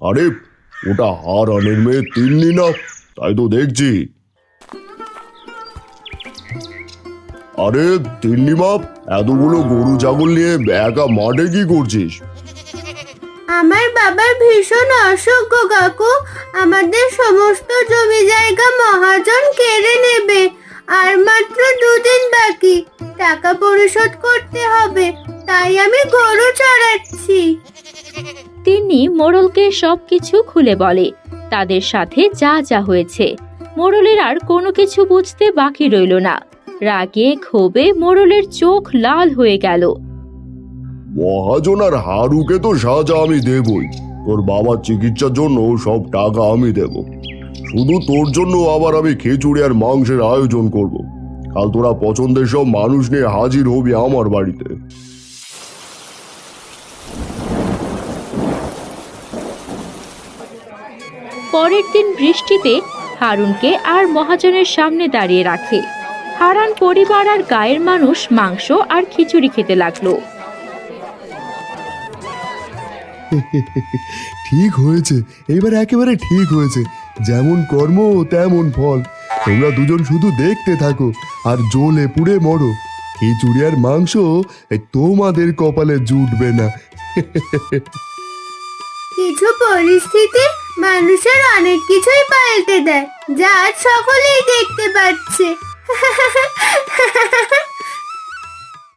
আরে, ওটা হারানের মেয়ে তিন্নি না, তাই তো দেখছি। আরে, তিন্নি মা, এতগুলো গরু ছাগল নিয়ে একা মাঠে কি করছিস? আমার বাবার ভীষণ অসুখ গো কাকু। আমাদের সমস্ত জমি জায়গা মহাজন কেড়ে নেবে। আর মাত্র দুদিন বাকি, টাকা পরিশোধ করতে হবে, তাই আমি গরু চড়াচ্ছি তিনি মোড়লকে সবকিছু খুলে বলে, তাদের সাথে যা যা হয়েছে। মোড়লের আর কোনো কিছু বুঝতে বাকি রইল না। রাগে, ক্ষোভে মোড়লের চোখ লাল হয়ে গেল। মহাজন আর হারুকে তো সাজা আমি দেবই। তোর বাবার চিকিৎসার জন্য সব টাকা আমি দেব। শুধু তোর জন্য আবার আমি খিচুড়ি আর মাংসের আয়োজন করব। কাল তোরা পছন্দের সব মানুষ নিয়ে হাজির হবি আমার বাড়িতে। পরের দিন বৃষ্টিতে হারুনকে আর মহাজনের সামনে দাঁড়িয়ে রাখে। হারান পরিবার আর গায়ের মানুষ মাংস আর খিচুড়ি খেতে লাগল। ঠিক হয়েছে। এবার একেবারে ঠিক হয়েছে। যেমন কর্ম তেমন ফল। তোমরা দুজন শুধু দেখতে থাকো আর জ্বলে পুড়ে মরো। খিচুড়ি আর মাংস তোমাদের কপালে জুটবে না। কিছু পরিস্থিতি মানুষের অনেক কিছুই পাল্টে দেয় যা সকলেই দেখতে পাচ্ছে।